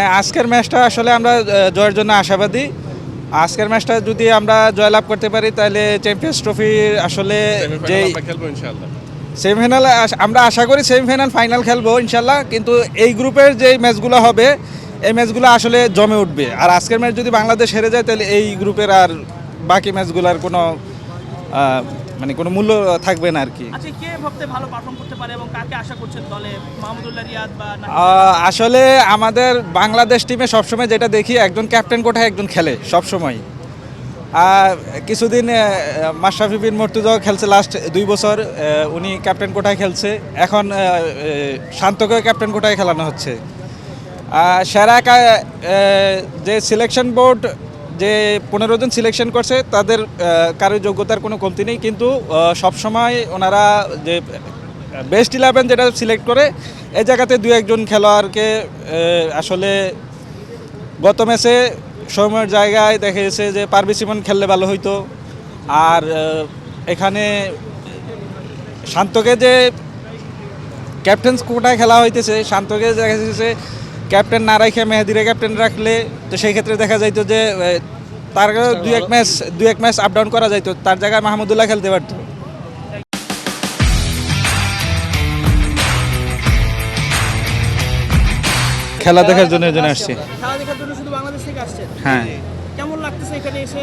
হ্যাঁ আজকের ম্যাচটা আসলে আমরা জয়ের জন্য আশাবাদী। আজকের ম্যাচটা যদি আমরা জয়লাভ করতে পারি তাহলে চ্যাম্পিয়ন্স ট্রফি আসলে যে সেমিফাইনাল আমরা আশা করি সেমিফাইনাল ফাইনাল খেলব ইনশাল্লাহ কিন্তু এই গ্রুপের যে ম্যাচগুলো হবে এই ম্যাচগুলো আসলে জমে উঠবে। আর আজকের ম্যাচ যদি বাংলাদেশ হেরে যায় তাহলে এই গ্রুপের আর বাকি ম্যাচগুলোর কোনো মানে কোনো মূল্য থাকবে না আর কি। আচ্ছা আসলে আমাদের বাংলাদেশ টিমে সবসময় যেটা দেখি একজন ক্যাপ্টেন কোঠায় একজন খেলে সবসময়। আর কিছুদিন মাশরাফি বিন মর্তুজাও খেলছে লাস্ট দুই বছর উনি ক্যাপ্টেন কোঠায় খেলছে। এখন শান্তকে ক্যাপ্টেন কোঠায় খেলানো হচ্ছে। সেরা যে সিলেকশন বোর্ড যে পনেরো জন সিলেকশন করছে, তাদের কারও যোগ্যতার কোনো কমতি নেই। কিন্তু সবসময় ওনারা যে বেস্ট ইলেভেন যেটা সিলেক্ট করে এই জায়গাতে দু একজন খেলোয়াড়কে আসলে গত ম্যাচে সময়ের জায়গায় দেখা গেছে যে পারভি সিমন খেললে ভালো হইতো। আর এখানে শান্তকে যে ক্যাপ্টেন্স কোটায় খেলা হইতেছে, শান্তকে দেখা যাচ্ছে ক্যাপ্টেন না রাখে মেহেদিরে ক্যাপ্টেন রাখলে, তো সেই ক্ষেত্রে দেখা যাইতো যে তার দুই এক ম্যাচ দুই এক ম্যাচ আপ ডাউন করা যাইতো তার জায়গায় মাহমুদুল্লাহ খেলতে পারতো। খেলা দেখার জন্য জন্য আসছি হ্যাঁ। কেমন লাগতেছে এখানে এসে?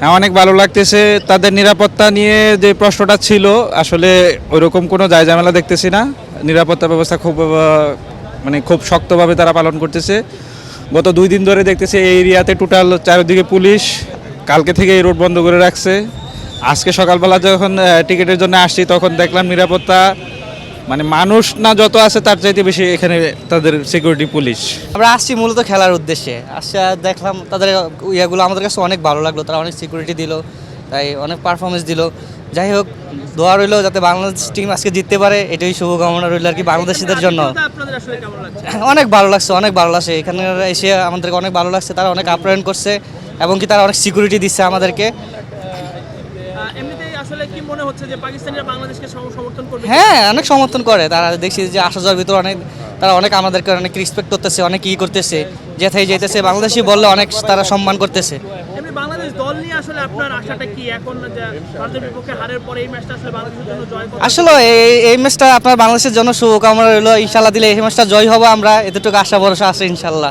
হ্যাঁ অনেক ভালো লাগতেছে। তাদের নিরাপত্তা নিয়ে যে প্রশ্নটা ছিল আসলে ওইরকম কোনো যায় ঝামেলা দেখতেছি না। নিরাপত্তা ব্যবস্থা খুব মানে খুব শক্তভাবে তারা পালন করতেছে। গত দুই দিন ধরে দেখতেছি এই এরিয়াতে টোটাল চারিদিকে পুলিশ, কালকে থেকে এই রোড বন্ধ করে রাখছে। আজকে সকালবেলা যখন টিকিটের জন্য আসছি, তখন দেখলাম নিরাপত্তা মানে মানুষ না যত আছে তার চাইতে বেশি এখানে তাদের সিকিউরিটি পুলিশ। আমরা আসছি মূলত খেলার উদ্দেশ্যে। আসছে দেখলাম তাদের ইয়েগুলো আমাদের কাছে অনেক ভালো লাগল, তারা অনেক সিকিউরিটি দিল, তাই অনেক পারফরমেন্স দিল। যাই হোক, দোয়া রইল যাতে বাংলাদেশ টিম আজকে জিততে পারে, এটাই শুভকামনা রইল আর কি বাংলাদেশিদের জন্য। অনেক ভালো লাগছে, অনেক ভালো লাগছে। এখানে এসে আমাদেরকে অনেক ভালো লাগছে, তারা অনেক আপ্যায়ন করছে এবং কি তারা অনেক সিকিউরিটি দিচ্ছে আমাদেরকে। হ্যাঁ অনেক সমর্থন করে। তারা দেখছি যে আসা যাওয়ার ভিতরে অনেক, তারা অনেক আমাদেরকে অনেক রেসপেক্ট করতেছে, অনেক ই করতেছে। যেথায় যেতেছে, বাংলাদেশি বললে অনেক তারা সম্মান করতেছে এমনি বাংলাদেশ দল নিয়ে আসলে আপনার এই ম্যাচটা বাংলাদেশের জন্য এই আপনার বাংলাদেশের জন্য শুভকামনা রইল। ইনশাল্লাহ দিলে এই ম্যাচটা জয় হব আমরা। এতটুকু আশা, ভরসা আছে ইনশাল্লাহ